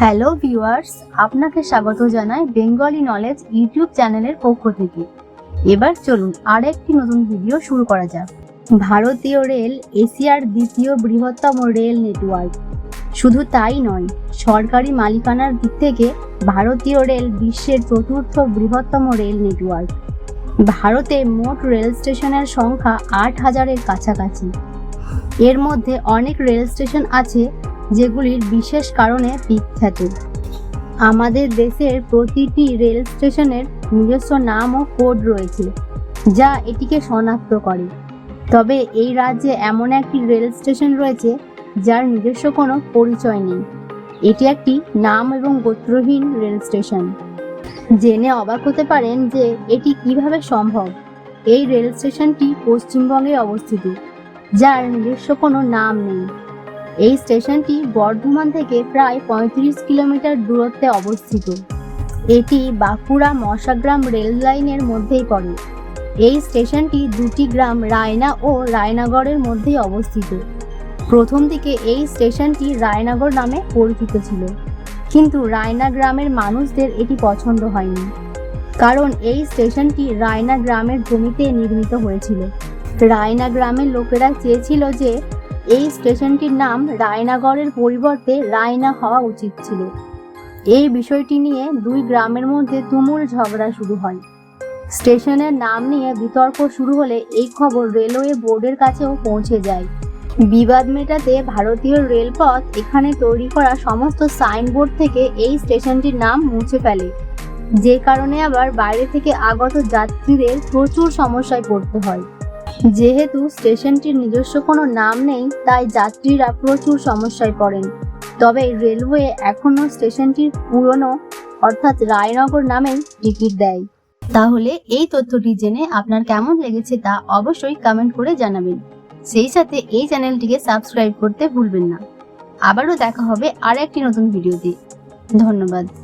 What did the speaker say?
Hello viewers, আপনাকে স্বাগত জানাই বেঙ্গলি নলেজ ইউটিউব চ্যানেলের পক্ষ থেকে। এবার চলুন আর একটি নতুন ভিডিও শুরু করা যাক। ভারতীয় রেল এশিয়ার দ্বিতীয় বৃহত্তম রেল নেটওয়ার্ক। শুধু তাই নয়, সরকারি মালিকানার দিক থেকে ভারতীয় রেল বিশ্বের চতুর্থ বৃহত্তম রেল নেটওয়ার্ক। ভারতে মোট রেল স্টেশনের সংখ্যা আট হাজারের কাছাকাছি। এর মধ্যে অনেক রেল স্টেশন আছে যেগুলির বিশেষ কারণে বিখ্যাত। আমাদের দেশের প্রতিটি রেল স্টেশনের নিজস্ব নাম ও কোড রয়েছে, যা এটিকে শনাক্ত করে। তবে এই রাজ্যে এমন একটি রেল স্টেশন রয়েছে, যার নিজস্ব কোনো পরিচয় নেই। এটি একটি নাম এবং গোত্রহীন রেল স্টেশন। জেনে অবাক হতে পারেন যে এটি কীভাবে সম্ভব। এই রেল স্টেশনটি পশ্চিমবঙ্গে অবস্থিত, যার নিজস্ব কোনো নাম নেই। এই স্টেশনটি বর্ধমান থেকে প্রায় পঁয়ত্রিশ কিলোমিটার দূরত্বে অবস্থিত। এটি বাঁকুড়া মশাগ্রাম রেল লাইনের মধ্যেই পড়ে। এই স্টেশনটি দুটি গ্রাম, রায়না ও রায়নাগড়ের মধ্যেই অবস্থিত। প্রথম দিকে এই স্টেশনটি রায়নাগর নামে পরিচিত ছিল। কিন্তু রায়না গ্রামের মানুষদের এটি পছন্দ হয়নি। কারণ এই স্টেশনটি রায়না গ্রামের জমিতে নির্মিত হয়েছিল। রায়না গ্রামের লোকেরা চেয়েছিল যে এই স্টেশনটির নাম রায়নাগড়ের পরিবর্তে রায়না হওয়া উচিত ছিল। এই বিষয়টি নিয়ে দুই গ্রামের মধ্যে তুমুল ঝগড়া শুরু হয়। স্টেশনের নাম নিয়ে বিতর্ক শুরু হলে এই খবর রেলওয়ে বোর্ডের কাছেও পৌঁছে যায়। বিবাদ মেটাতে ভারতীয় রেলপথ এখানে তৈরি করা সমস্ত সাইনবোর্ড থেকে এই স্টেশনটির নাম মুছে ফেলে। যে কারণে আবার বাইরে থেকে আগত যাত্রীদের প্রচুর সমস্যায় পড়তে হয়। যেহেতু স্টেশনটির নিজস্ব কোনো নাম নেই, তাই যাত্রীরা প্রচুর সমস্যায় পড়েন। তবে রেলওয়ে এখনও স্টেশনটির পুরনো, অর্থাৎ রায়নগর নামেই টিকিট দেয়। তাহলে এই তথ্যটি জেনে আপনার কেমন লেগেছে তা অবশ্যই কমেন্ট করে জানাবেন। সেই সাথে এই চ্যানেলটিকে সাবস্ক্রাইব করতে ভুলবেন না। আবারও দেখা হবে আর একটি নতুন ভিডিওতে। ধন্যবাদ।